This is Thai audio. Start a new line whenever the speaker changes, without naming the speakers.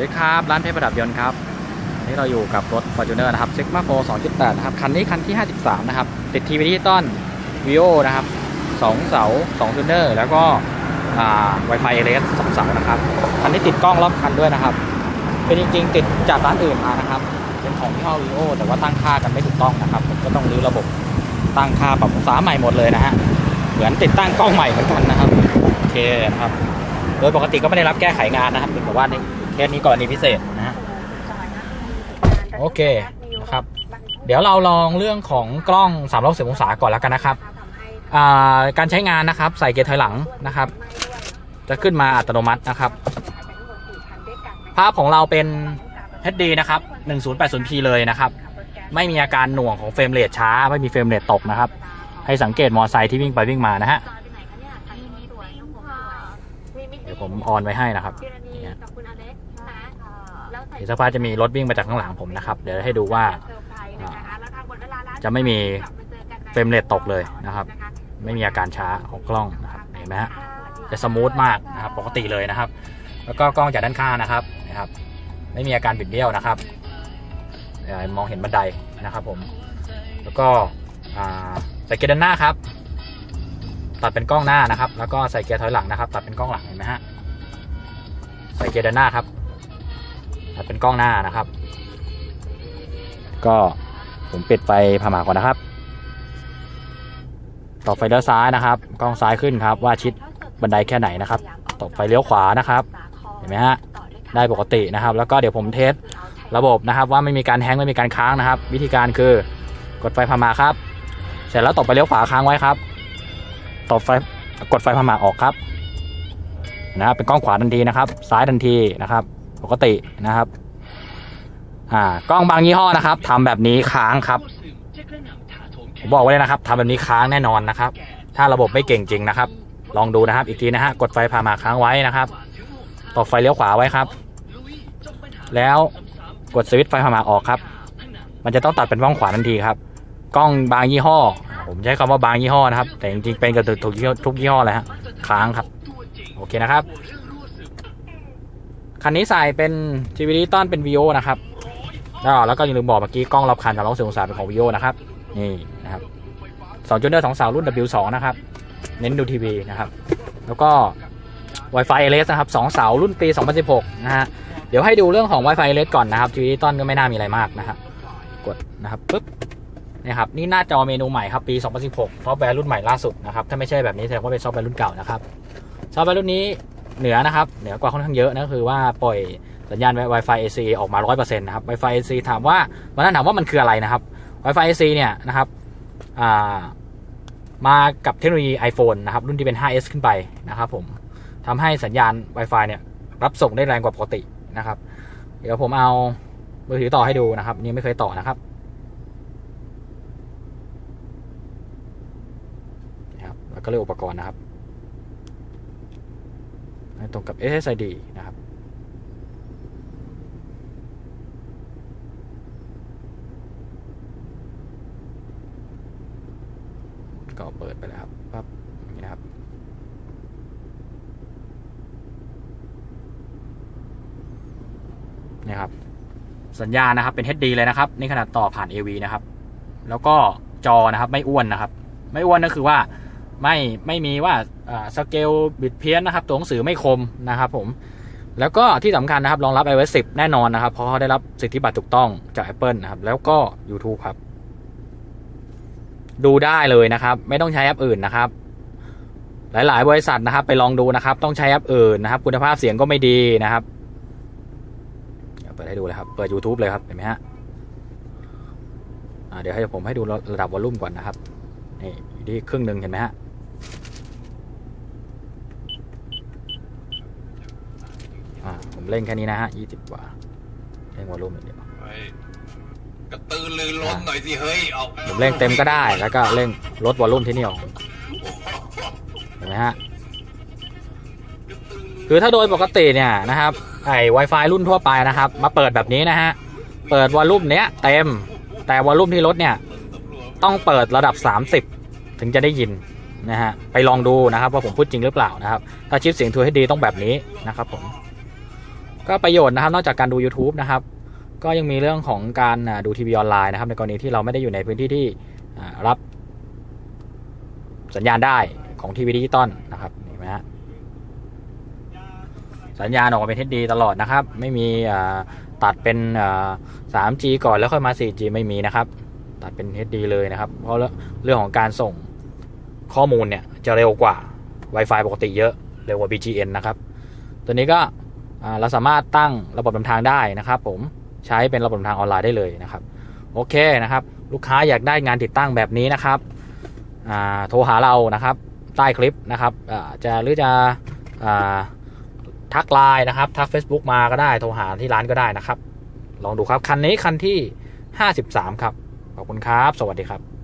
วัสดีครับ ร้านเพชรประดับยนต์ครับนี่เราอยู่กับรถ Fortuner นะครับ Sigma 4 2.8 นะครับ คันนี้คันที่ 53 นะครับ ติดทีวีดิจิตอลวิโอนะครับสองเสา2ซูเนอร์แล้วก็อ่า Wi-Fi เอเลสสองเสานะครับ คันนี้ติดกล้องรอบคันด้วยนะครับ เป็นจริง ๆ ติดจากร้านอื่นมานะครับ เป็นของยี่ห้อวิโอแต่ว่าตั้งค่ากันไม่ถูกต้องนะครับผมก็ต้องรื้อระบบตั้งค่าปรับองศาใหม่หมดเลยนะฮะเหมือนติดตั้งกล้องใหม่เหมือนกันนะครับโอเคนะครับโดยปกติก็ไม่ได้รับแก้ไขงานนะครับเป็นแต่ว่านเค สนี้กรณีพิเศษนะฮะโอเคนะครับ เดี๋ยวเราลองเรื่องของกล้อง3 6 0อสิบองศาก่อนแล้วกันนะครับการใช้งานนะครับใส่เกียร์ถอยหลังนะครับ จะขึ้นมาอัตโนมัตินะครับ ภาพของเราเป็น HD นะครับ 1080p เลยนะครับ ไม่มีอาการหน่วงของเฟรมเรทช้า ไม่มีเฟรมเรทตกนะครับ ให้สังเกตมอเตอร์ไซค์ที่วิ่งไปวิ่งมานะฮะเดี๋ยวผมออนไว้ให้นะครับ เนี่ยเดี๋ยวสักพักจะมีรถวิ่งมาจากข้างหลังผมนะครับ เดี๋ยวให้ดูว่าจะไม่มีเฟรมเรทตกเลยนะครับ ไม่มีอาการช้าของกล้องนะครับเห็นไหมฮะจะสมูทมากนะครับปกติเลยนะครับ แล้วก็กล้องจากด้านข้างนะครับนะครับ ไม่มีอาการบิดเบี้ยวนะครับเอ่อมองเห็นบันไดนะครับผม แล้วก็อ่าใส่เกียร์ด้านหน้าครับ ตัดเป็นกล้องหน้านะครับ แล้วก็ใส่เกียร์ถอยหลังนะครับ ตัดเป็นกล้องหลังเห็นไหมฮะใส่เกียร์ด้านหน้าครับตัด เป็นกล้องหน้านะครับ ก็ผมปิดไฟผ่าหมาก่อนนะครับ ต่อไฟเลี้ยวซ้ายนะครับ กล้องซ้ายขึ้นครับ ว่าชิดบันไดแค่ไหนนะครับ ต่อไฟเลี้ยวขวานะครับ เห็นไหมฮะ ได้ปกตินะครับ แล้วก็เดี๋ยวผมเทสระบบนะครับ ว่าไม่มีการแฮงไม่มีการค้างนะครับ วิธีการคือกดไฟผ่าหมาครับ เสร็จแล้วตบไปเลี้ยวขวาค้างไว้ครับตบไฟกดไฟผ่าหมาออกครับนะครับเป็นกล้องขวาทันทีนะครับ ซ้ายทันทีนะครับ ปกตินะครับ อ่ากล้องบางยี่ห้อนะครับทำแบบนี้ค้างครับผมบอกไว้เลยนะครับทำแบบนี้ค้างแน่นอนนะครับ ถ้าระบบไม่เก่งจริงนะครับ ลองดูนะครับ อีกทีนะฮะกดไฟผ่ามาค้างไว้นะครับตบไฟเลี้ยวขวาไว้ครับ แล้วกดสวิตช์ไฟผ่ามาออกครับ มันจะต้องตัดเป็นกล้องขวาทันทีครับ กล้องบางยี่ห้อ ผมใช้คำว่าบางยี่ห้อนะครับ แต่จริงๆเป็นกับทุกทุกยี่ห้อเลยฮะค้างครับ โอเคนะครับ คันนี้ใส่เป็นทีวีดิจิตอลเป็น VO นะครับแล้วก็อย่าลืมบอกเมื่อกี้กล้องรอบคันสามร้อยสิบองศาเป็นของ VO นะครับนี่นะครับสองจุดเดอร์สองสาวรุ่น W2 นะครับ เน้นดูทีวีนะครับ แล้วก็ Wi-Fi LS นะครับสองเสารุ่นปี 2016 นะฮะ เดี๋ยวให้ดูเรื่องของ Wi-Fi LS ก่อนนะครับทีวีดิจิตอลก็ไม่น่ามีอะไรมากนะครับกดนะครับปึ๊บนี่ครับนี่หน้าจอเมนูใหม่ครับปี 2016 ซอฟต์แวร์รุ่นใหม่ล่าสุดนะครับ ถ้าไม่ใช่แบบนี้แสดงว่าเป็นซอฟต์แวร์รุ่นเก่านะครับ ซอฟต์แวร์รุ่นนี้ เหนือนะครับเหนือกว่าค่อนข้างเยอะนะคือว่าปล่อยสัญญาณ Wi-Fi AC ออกมา 100%นะครับ Wi-Fi AC ถามว่าวันนั้นถามว่ามันคืออะไรนะครับ Wi-Fi AC เนี่ยนะครับามากับเทคโนโลยี iPhone นะครับ รุ่นที่เป็น 5S ขึ้นไปนะครับผมทำให้สัญญาณ Wi-Fi เนี่ยรับส่งได้แรงกว่าปกตินะครับ เดี๋ยวผมเอามือถือต่อให้ดูนะครับ นี่ไม่เคยต่อนะครับนะครับ แล้วก็เลือกอุปกรณ์นะครับ ตรงกับ SSID นะครับก็เปิดไปแล้วครับปั๊บนี่นะครับ นี่ครับ สัญญาณนะครับเป็น HD เลยนะครับ นี่ขนาดต่อผ่าน AV นะครับ แล้วก็จอนะครับ ไม่อ้วนนะครับ ไม่อ้วนก็คือว่า ไม่ไม่มีว่าสเกลบิดเพี้ยนนะครับ ตัวหนังสือไม่คมนะครับผมแล้วก็ที่สำคัญนะครับรองรับ iOS 10 แน่นอนนะครับ เพราะเขาได้รับสิทธิบัตรถูกต้องจาก Apple นะครับ แล้วก็ YouTube ครับ ดูได้เลยนะครับ ไม่ต้องใช้แอปอื่นนะครับ หลาย ๆ บริษัทนะครับ ไปลองดูนะครับ ต้องใช้แอปอื่นนะครับ คุณภาพเสียงก็ไม่ดีนะครับเดี๋ยวเปิดให้ดูเลยครับ เปิด YouTube เลยครับเห็นไหมฮะเดี๋ยวให้ผมให้ดูระดับวอลลุ่มก่อนนะครับนี่ที่ครึ่งหนึ่งเห็นไหมฮะ อ่าผม เล่นแค่นี้นะฮะยี่สิบกว่าเล่นวอลลุ่มอย่างเดียว
เฮ้ยกระตือรือร้นหน่อยสิเฮ้ยเอา
ผมเล่นเต็มก็ได้แล้วก็เล่นลดวอลลุ่มที่นี่ออกเห็นไหมฮะคือถ้าโดยปกติเนี่ยนะครับไอ้ Wi-Fi รุ่นทั่วไปนะครับ มาเปิดแบบนี้นะฮะเปิดวอลลุ่มเนี้ยเต็มแต่วอลลุ่มที่ลดเนี่ยต้องเปิดระดับ 30 ถึงจะได้ยินนะฮะไปลองดูนะครับว่าผมพูดจริงหรือเปล่านะครับ ถ้าชิปเสียงทูให้ดีต้องแบบนี้นะครับผม ก็ประโยชน์นะครับ นอกจากการดู YouTube นะครับ ก็ยังมีเรื่องของการดูทีวีออนไลน์นะครับ ในกรณีที่เราไม่ได้อยู่ในพื้นที่ที่รับสัญญาณได้ของทีวีดิจิตอลนะครับเห็นไหมฮะสัญญาณออกมาเป็น HD ตลอดนะครับ ไม่มีตัดเป็น 3G ก่อนแล้วค่อยมา 4G ไม่มีนะครับ ตัดเป็น HD เลยนะครับ เพราะเรื่องของการส่งข้อมูลเนี่ยจะเร็วกว่า Wi-Fi ปกติเยอะ เร็วกว่า BGN นะครับ ตัวนี้ก็ เราสามารถตั้งระบบนำทางได้นะครับ ผมใช้เป็นระบบนำทางออนไลน์ได้เลยนะครับ โอเคนะครับ ลูกค้าอยากได้งานติดตั้งแบบนี้นะครับโทรหาเรานะครับ ใต้คลิปนะครับจะหรือจะอทักไลน์นะครับ ทัก Facebook มาก็ได้โทรหาที่ร้านก็ได้นะครับ ลองดูครับ คันนี้คันที่ 53 ครับ ขอบคุณครับ สวัสดีครับ